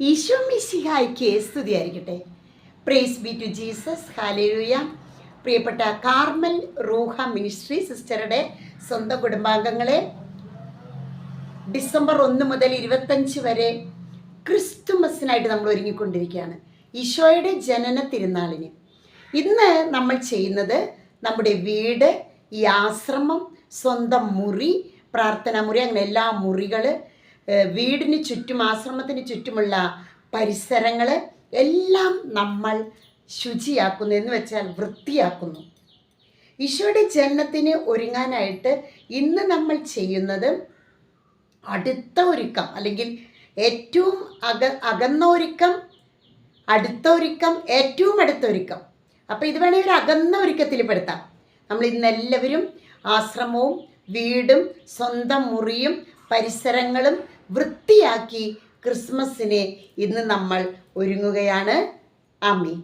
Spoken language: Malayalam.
ഈശോ മിശിഹായ്ക്ക് സ്തുതിയായിരിക്കട്ടെ. Praise be to Jesus hallelujah പ്രിയപ്പെട്ട കാർമൽ റൂഹ മിനിസ്ട്രി സിസ്റ്ററുടെ സ്വന്തം കുടുംബാംഗങ്ങളെ ഡിസംബർ ഒന്ന് മുതൽ ഇരുപത്തഞ്ച് വരെ ക്രിസ്തുമസിനായിട്ട് നമ്മൾ ഒരുങ്ങിക്കൊണ്ടിരിക്കുകയാണ്. ഈശോയുടെ ജനന തിരുനാളിന്. ഇന്ന് നമ്മൾ ചെയ്യുന്നത് നമ്മുടെ വീട് ഈ ആശ്രമം സ്വന്തം മുറി പ്രാർത്ഥനാ മുറി അങ്ങനെ എല്ലാ മുറികൾ വീടിന് ചുറ്റും ആശ്രമത്തിന് ചുറ്റുമുള്ള പരിസരങ്ങൾ എല്ലാം നമ്മൾ ശുചിയാക്കുന്നു എന്ന് വെച്ചാൽ വൃത്തിയാക്കുന്നു. ഈശോയുടെ ജനനത്തിന് ഒരുങ്ങാനായിട്ട് ഇന്ന് നമ്മൾ ചെയ്യുന്നത് അടുത്ത ഒരുക്കം അല്ലെങ്കിൽ ഏറ്റവും അക അകന്ന ഒരുക്കം അടുത്ത ഒരുക്കം ഏറ്റവും അടുത്ത ഒരുക്കം. അപ്പോൾ ഇത് വേണമെങ്കിൽ ഒരു അകന്ന ഒരുക്കത്തിൽ പെടുത്താം. നമ്മൾ ഇന്നെല്ലാവരും ആശ്രമവും വീടും സ്വന്തം മുറിയും പരിസരങ്ങളും വൃത്തിയാക്കി ക്രിസ്മസിനെ ഇന്ന് നമ്മൾ ഒരുങ്ങുകയാണ്. ആമി